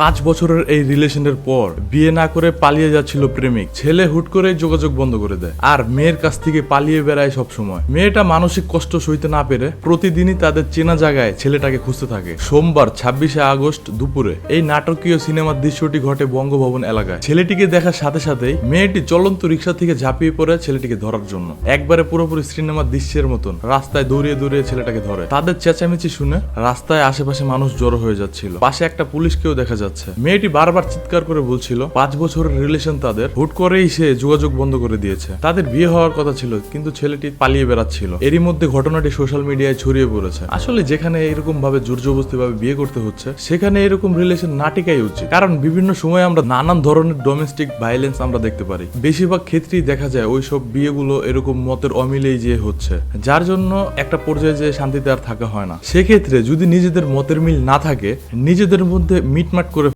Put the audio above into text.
পাঁচ বছরের এই রিলেশনের পর বিয়ে না করে পালিয়ে যাচ্ছিল প্রেমিক। ছেলে হুট করে যোগাযোগ বন্ধ করে দেয়। আর মেয়ের কাছ থেকে পালিয়ে বেড়ায় সব সময় মেয়েটা মানসিক কষ্ট সইতে না পেরে প্রতিদিনই তাদের চেনা জায়গায় ছেলেটাকে খুঁজতে থাকে। সোমবার, ছাব্বিশে আগস্ট দুপুরে এই নাটকীয় সিনেমার দৃশ্যটি ঘটে বঙ্গভবন এলাকায়। ছেলেটিকে দেখার সাথে সাথেই মেয়েটি চলন্ত রিক্সা থেকে ঝাঁপিয়ে পড়ে ছেলেটিকে ধরার জন্য। একবারে পুরোপুরি সিনেমার দৃশ্যের মতন রাস্তায় দৌড়িয়ে দৌড়িয়ে ছেলেটাকে ধরে। তাদের চেঁচামেচি শুনে রাস্তায় আশেপাশে মানুষ জড়ো হয়ে যাচ্ছিল। পাশে একটা পুলিশকেও দেখা যাচ্ছে। মেয়েটি বারবার চিৎকার করে বলছিল, পাঁচ বছরের রিলেশন তাদের। হুট করেই সে যোগাযোগ বন্ধ করে দিয়েছে। তাদের বিয়ে হওয়ার কথা ছিল, কিন্তু ছেলেটি পালিয়ে বেড়াচ্ছিল। এরই মধ্যে ঘটনাটি সোশ্যাল মিডিয়ায় ছড়িয়ে পড়েছে। আসলে যেখানে এরকম ভাবে জোরজবস্তি ভাবে বিয়ে করতে হচ্ছে, সেখানে এরকম রিলেশন না টিকাই উচিত। কারণ বিভিন্ন সময় আমরা নানান ধরনের ডোমেস্টিক ভাইলেন্স আমরা দেখতে পারি। বেশিরভাগ ক্ষেত্রেই দেখা যায় ওইসব বিয়েগুলো এরকম মতের অমিলেই যে হচ্ছে। যার জন্য একটা পর্যায়ে যে শান্তিতে আর থাকা হয় না। সেক্ষেত্রে যদি নিজেদের মতের মিল না থাকে, নিজেদের মধ্যে মিটমাট